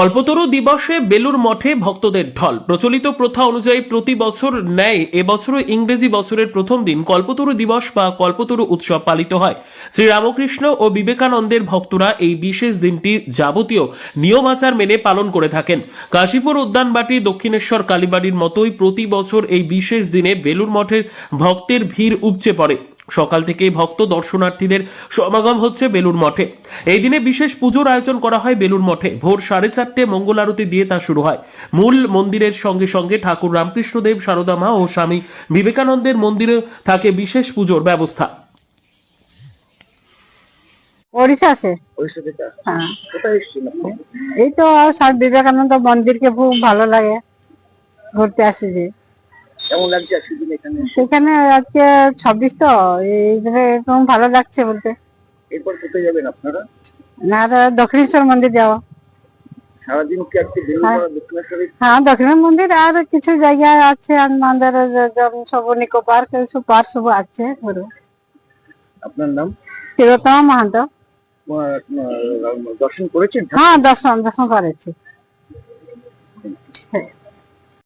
কল্পতরু দিবসে বেলুর মঠে ভক্তদের ঢল। প্রচলিত প্রথা অনুযায়ী প্রতি বছর ন্যায় এবছরও ইংরেজি বছরের প্রথম দিন কল্পতরু দিবস বা কল্পতরু উৎসব পালিত হয়। শ্রীরামকৃষ্ণ ও বিবেকানন্দের ভক্তরা এই বিশেষ দিনটি যাবতীয় নিয়ম আচার মেনে পালন করে থাকেন। কাশীপুর উদ্যানবাটি, দক্ষিণেশ্বর, কালীবাড়ির মতোই প্রতি বছর এই বিশেষ দিনে বেলুর মঠের ভক্তের ভিড় উপচে পড়ে। সকাল থেকেই ভক্ত দর্শনার্থীদের সমাগম হচ্ছে বেলুর মঠে। এই দিনে বিশেষ পুজোর আয়োজন করা হয় বেলুর মঠে। ভোর সাড়ে চারটে মঙ্গল আরতি দিয়ে তা শুরু হয়। মূল মন্দিরের সঙ্গে সঙ্গে ঠাকুর রামকৃষ্ণদেব সারদা মা ও স্বামী বিবেকানন্দের মন্দিরে থাকে বিশেষ পুজোর ব্যবস্থা। ওড়িশা। হ্যাঁ। এই তো স্বামী বিবেকানন্দ মন্দিরকে খুব ভালো লাগে। ঘুরতে আসছি কেমন লাগছে আজকের দিন এখানে? আজকে ছাব্বিশ তো এই জন্য একদম ভালো লাগছে বলতে। এরপর কোথায় যাবেন আপনারা? না দক্ষিণেশ্বর মন্দির যাওয়া সারাদিন কি আজকে দক্ষিণেশ্বরে? হ্যাঁ দক্ষিণ মন্দির আর কিছু জায়গায় আছে সব নিকো পার্ক পার্ক সব আছে ঘুরে আপনার নাম? তিলোত্তমা মাহাতো আহ, আহ, দর্শন করেছেন? হ্যাঁ দর্শন দর্শন করেছি।